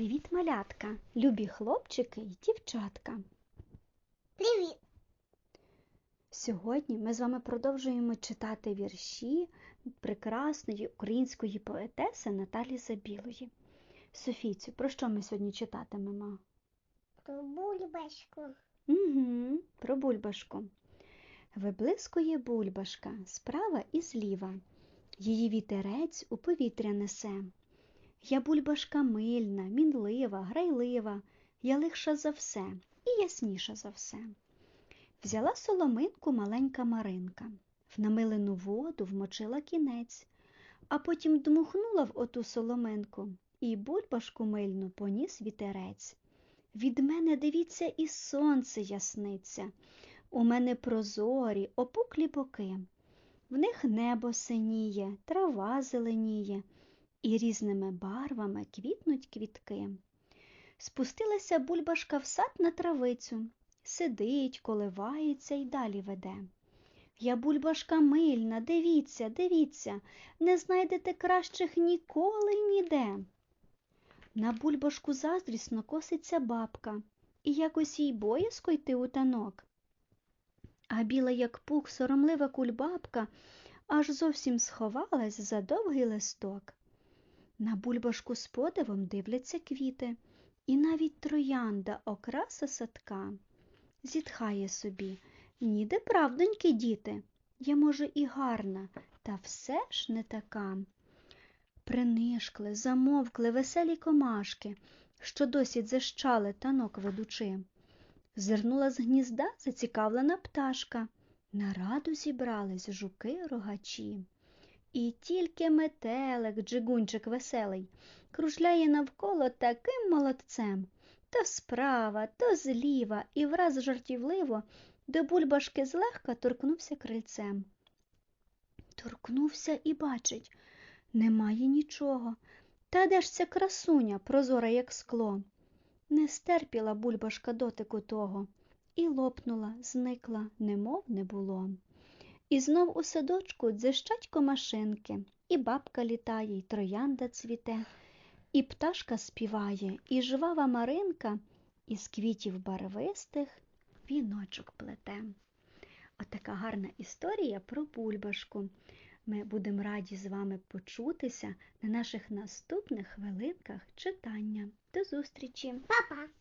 Привіт, малятка, любі хлопчики і дівчатка. Привіт. Сьогодні ми з вами продовжуємо читати вірші прекрасної української поетеси Наталі Забілої. Софійцю, про що ми сьогодні читатимемо? Про бульбашку. Угу, про бульбашку. Виблискує бульбашка справа і зліва. Її вітерець у повітря несе. Я бульбашка мильна, мінлива, грайлива, я легша за все і ясніша за все. Взяла соломинку маленька Маринка, в намилену воду вмочила кінець, а потім дмухнула в оту соломинку і бульбашку мильну поніс вітерець. Від мене, дивіться, і сонце ясниться, у мене прозорі, опуклі боки. В них небо синіє, трава зеленіє, і різними барвами квітнуть квітки. Спустилася бульбашка в сад на травицю, сидить, коливається й далі веде. Я бульбашка мильна, дивіться, дивіться, не знайдете кращих ніколи ніде. На бульбашку заздрісно коситься бабка, і якось їй боязко йти у танок. А біла, як пух, соромлива кульбабка, аж зовсім сховалась за довгий листок. На бульбашку з подивом дивляться квіти, і навіть троянда окраса садка. Зітхає собі, ніде правдоньки, діти, я, може, і гарна, та все ж не така. Принишкли, замовкли веселі комашки, що досі дзищали танок ведучи. Зирнула з гнізда зацікавлена пташка. На раду зібрались жуки рогачі. І тільки метелик, джигунчик веселий, кружляє навколо таким молодцем. То справа, то зліва, і враз жартівливо до бульбашки злегка торкнувся крильцем. Торкнувся і бачить, немає нічого. Та де ж ця красуня, прозора, як скло? Не стерпіла бульбашка дотику того, і лопнула, зникла, немов не було. І знов у садочку дзищать комашинки, і бабка літає, і троянда цвіте, і пташка співає, і жвава Маринка із квітів барвистих віночок плете. Отака гарна історія про бульбашку. Ми будемо раді з вами почутися на наших наступних хвилинках читання. До зустрічі! Папа.